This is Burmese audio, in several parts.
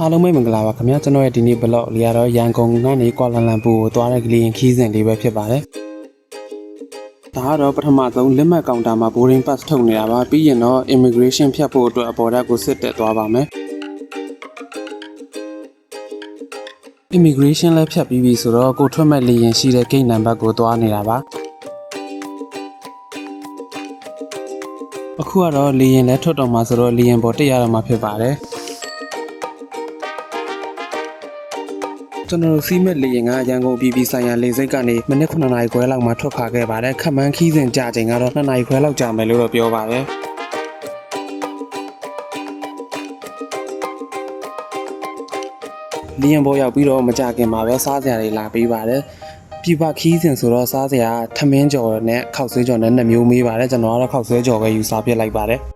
အားလုံးပဲမင်္ဂလာပါခင်ဗျာကျွန်တော်ရဲ့ဒီနေ့ vlog လေးကတော့ရန်ကုန်ကနေကွာလာလမ်ပူကိုသွားတဲ့ကလေးရင်ခီးစဉ်လေးပဲဖြစ်ပါတယ်ဒါကတော့ပထမဆုံးလက်မှတ်ကောင်တာမှာ boarding pass ထုတ်နေတာပါပြီးရင်တော့ immigration ဖြတ်ဖို့အတွက်အပေါ်ဓာတ်ကိုစစ်တက်သွားပါမယ် immigration လည်းဖြတ်ပြီးပြီဆိုတော့ကိုထွက်မဲ့လေရင်ရှိတဲ့ gate number ကိုသွားနေတာပါအခုကတော့လေရင်လည်းထွက်တော့မှာဆိုတော့လေရင်ပေါ်တက်ရတော့မှာဖြစ်ပါတယ် ကျွန်တော်တို့စီးမဲ့လေရင်ကရန်ကုန်ပြည်ပြည်ဆိုင်ရာလေဆိပ်ကနေမိနစ်9နာရီခွဲလောက်မှထွက်ခွာခဲ့ပါတယ်ခက်မှန်းခီးစဉ်ကြာချိန်ကတော့2နာရီခွဲလောက်ကြာမယ်လို့တော့ပြောပါတယ်လေရင်ပေါ်ရောက်ပြီးတော့မကြခင်မှာပဲစားစရာတွေလာပေးပါတယ်ပြပခီးစဉ်ဆိုတော့စားစရာထမင်းကြော်နဲ့ခောက်ဆွဲကြော်နဲ့နှစ်မျိုးမေးပါတယ်ကျွန်တော်ကတော့ခောက်ဆွဲကြော်ပဲယူစားပြစ်လိုက်ပါတယ်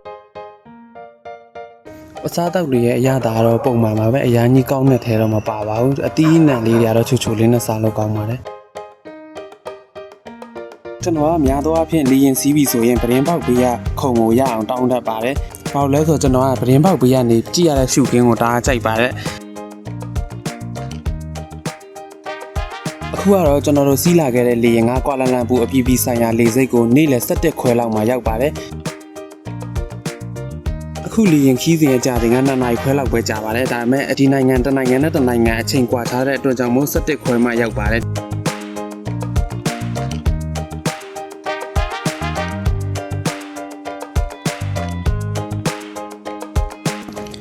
အစားတောက်တွေရဲ့အရသာကတော့ပုံမှန်ပါပဲအရန်ကြီးကောင်းတဲ့ထဲတော့မပါပါဘူးအသီးနှံလေးတွေကတော့ချူချူလေးနဲ့စားလို့ကောင်းပါတယ်ကျွန်တော်ကများသောအားဖြင့်လေရင်စီးပြီဆိုရင်ပရင်ပေါက်ပေးရခုံကိုရအောင်တောင်းတတ်ပါတယ်။ဘာလို့လဲဆိုတော့ကျွန်တော်ကပရင်ပေါက်ပေးရနေကြည့်ရတဲ့ရှုခင်းကိုတအားကြိုက်ပါတယ်။အခုကတော့ကျွန်တော်တို့စီးလာခဲ့တဲ့လေရင်ကကွာလာလမ်ပူအပြည်ပြည်ဆိုင်ရာလေဆိပ်ကိုနေ့လယ်7:00ခွဲလောက်မှာရောက်ပါတယ်။ အခုလီရင်ခီးစဉ်ရဲ့ကြာတင်က2နာရီခွဲလောက်ပဲကြာပါတယ်ဒါပေမဲ့အဒီနိုင်ငံတစ်နိုင်ငံနဲ့တစ်နိုင်ငံအချိန်ကွာထားတဲ့အတွက်ကြောင့်မို့17ခွဲမှရောက်ပါတယ်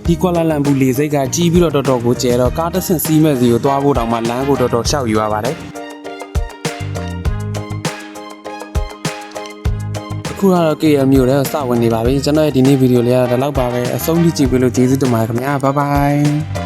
ဒီကွာလာလမ်ပူလေဆိပ်ကကြီးပြီးတော့တော်တော်ကိုကျဲတော့ကားတစ်ဆင့်စီးမဲ့စီကိုသွားဖို့တောင်မှလမ်းကိုတော်တော်ရှောက်ယူရပါတယ် ခုကတော့ KM မြို့တန်းစဝင်နေပါပြီကျွန်တော်ရဲ့ဒီနေ့ဗီဒီယိုလေးကတော့ဒီလောက်ပါပဲအဆုံးထိကြည့်ပေးလို့ကျေးဇူးတင်ပါတယ်ခင်ဗျာဘိုင်ဘိုင်